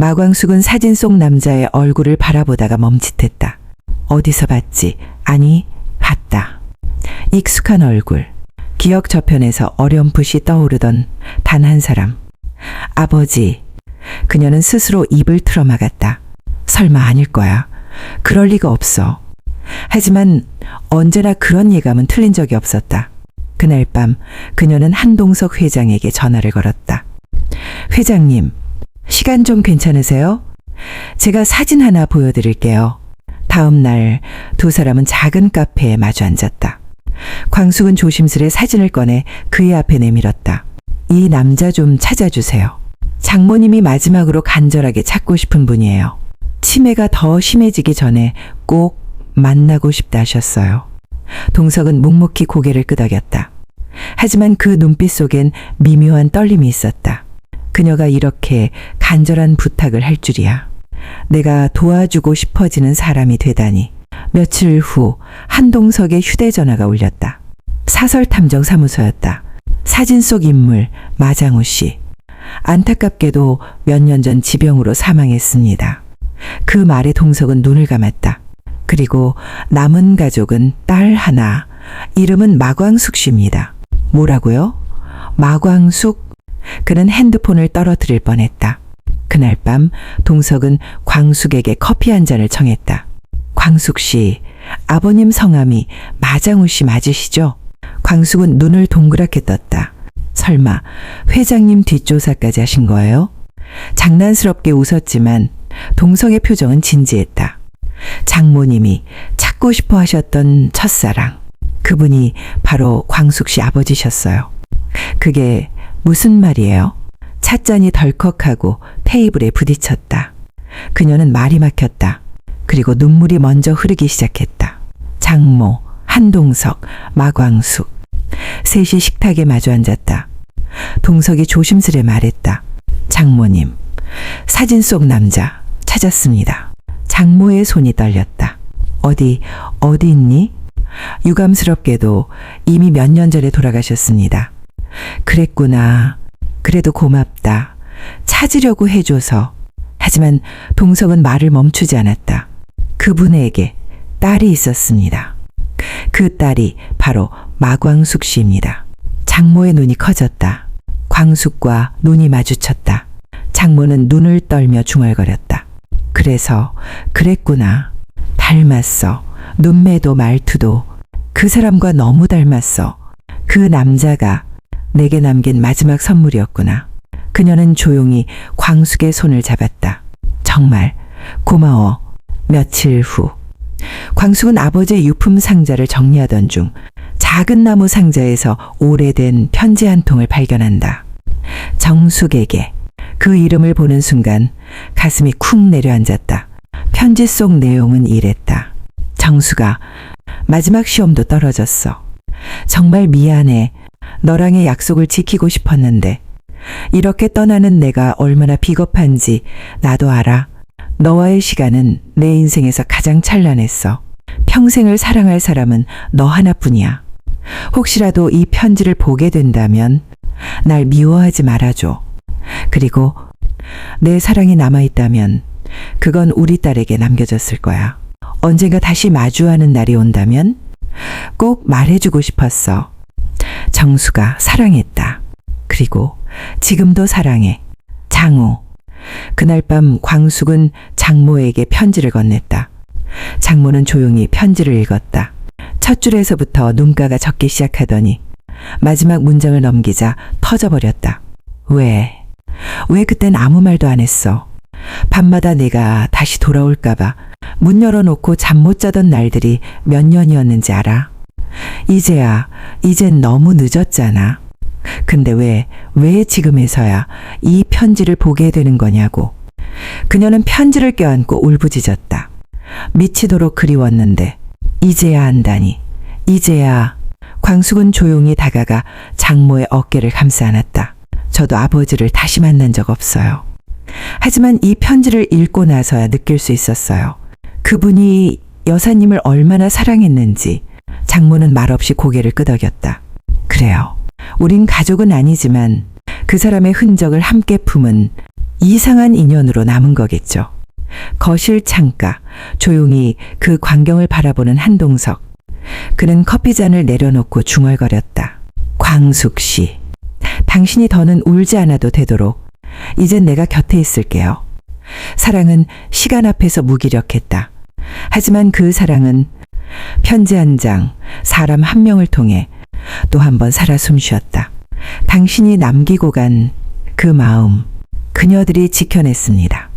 마광숙은 사진 속 남자의 얼굴을 바라보다가 멈칫했다. 어디서 봤지? 아니, 봤다. 익숙한 얼굴. 기억 저편에서 어렴풋이 떠오르던 단 한 사람. 아버지. 그녀는 스스로 입을 틀어막았다. 설마 아닐 거야. 그럴 리가 없어. 하지만 언제나 그런 예감은 틀린 적이 없었다. 그날 밤 그녀는 한동석 회장에게 전화를 걸었다. 회장님, 시간 좀 괜찮으세요? 제가 사진 하나 보여드릴게요. 다음 날 두 사람은 작은 카페에 마주 앉았다. 광숙은 조심스레 사진을 꺼내 그의 앞에 내밀었다. 이 남자 좀 찾아주세요. 장모님이 마지막으로 간절하게 찾고 싶은 분이에요. 치매가 더 심해지기 전에 꼭 만나고 싶다 하셨어요. 동석은 묵묵히 고개를 끄덕였다. 하지만 그 눈빛 속엔 미묘한 떨림이 있었다. 그녀가 이렇게 간절한 부탁을 할 줄이야. 내가 도와주고 싶어지는 사람이 되다니. 며칠 후 한동석의 휴대전화가 울렸다. 사설탐정 사무소였다. 사진 속 인물 마장우 씨. 안타깝게도 몇 년 전 지병으로 사망했습니다. 그 말에 동석은 눈을 감았다. 그리고 남은 가족은 딸 하나, 이름은 마광숙 씨입니다. 뭐라고요? 마광숙? 그는 핸드폰을 떨어뜨릴 뻔했다. 그날 밤 동석은 광숙에게 커피 한 잔을 청했다. 광숙 씨, 아버님 성함이 마장우 씨 맞으시죠? 광숙은 눈을 동그랗게 떴다. 설마 회장님 뒷조사까지 하신 거예요? 장난스럽게 웃었지만 동석의 표정은 진지했다. 장모님이 찾고 싶어 하셨던 첫사랑. 그분이 바로 광숙 씨 아버지셨어요. 그게 무슨 말이에요? 찻잔이 덜컥하고 테이블에 부딪혔다. 그녀는 말이 막혔다. 그리고 눈물이 먼저 흐르기 시작했다. 장모, 한동석, 마광숙. 셋이 식탁에 마주 앉았다. 동석이 조심스레 말했다. 장모님, 사진 속 남자 찾았습니다. 장모의 손이 떨렸다. 어디, 어디 있니? 유감스럽게도 이미 몇 년 전에 돌아가셨습니다. 그랬구나. 그래도 고맙다. 찾으려고 해줘서. 하지만 동석은 말을 멈추지 않았다. 그분에게 딸이 있었습니다. 그 딸이 바로 마광숙 씨입니다. 장모의 눈이 커졌다. 광숙과 눈이 마주쳤다. 장모는 눈을 떨며 중얼거렸다. 그래서 그랬구나. 닮았어. 눈매도 말투도 그 사람과 너무 닮았어. 그 남자가 내게 남긴 마지막 선물이었구나. 그녀는 조용히 광숙의 손을 잡았다. 정말 고마워. 며칠 후 광숙은 아버지의 유품 상자를 정리하던 중 작은 나무 상자에서 오래된 편지 한 통을 발견한다. 정숙에게 그 이름을 보는 순간 가슴이 쿵 내려앉았다. 편지 속 내용은 이랬다. 정수가 마지막 시험도 떨어졌어. 정말 미안해. 너랑의 약속을 지키고 싶었는데 이렇게 떠나는 내가 얼마나 비겁한지 나도 알아. 너와의 시간은 내 인생에서 가장 찬란했어. 평생을 사랑할 사람은 너 하나뿐이야. 혹시라도 이 편지를 보게 된다면 날 미워하지 말아줘. 그리고 내 사랑이 남아있다면 그건 우리 딸에게 남겨졌을 거야. 언젠가 다시 마주하는 날이 온다면 꼭 말해주고 싶었어. 정수가 사랑했다. 그리고 지금도 사랑해. 장우. 그날 밤 광숙은 장모에게 편지를 건넸다. 장모는 조용히 편지를 읽었다. 첫 줄에서부터 눈가가 젖기 시작하더니 마지막 문장을 넘기자 터져버렸다. 왜? 왜 그땐 아무 말도 안 했어? 밤마다 내가 다시 돌아올까봐 문 열어놓고 잠 못 자던 날들이 몇 년이었는지 알아? 이제야, 이젠 너무 늦었잖아. 근데 왜, 왜 지금에서야 이 편지를 보게 되는 거냐고. 그녀는 편지를 껴안고 울부짖었다. 미치도록 그리웠는데, 이제야 안다니. 이제야. 광숙은 조용히 다가가 장모의 어깨를 감싸 안았다. 저도 아버지를 다시 만난 적 없어요. 하지만 이 편지를 읽고 나서야 느낄 수 있었어요. 그분이 여사님을 얼마나 사랑했는지 장모는 말없이 고개를 끄덕였다. 그래요. 우린 가족은 아니지만 그 사람의 흔적을 함께 품은 이상한 인연으로 남은 거겠죠. 거실 창가, 조용히 그 광경을 바라보는 한동석. 그는 커피잔을 내려놓고 중얼거렸다. 광숙 씨, 당신이 더는 울지 않아도 되도록 이젠 내가 곁에 있을게요. 사랑은 시간 앞에서 무기력했다. 하지만 그 사랑은 편지 한 장, 사람 한 명을 통해 또 한 번 살아 숨 쉬었다. 당신이 남기고 간 그 마음, 그녀들이 지켜냈습니다.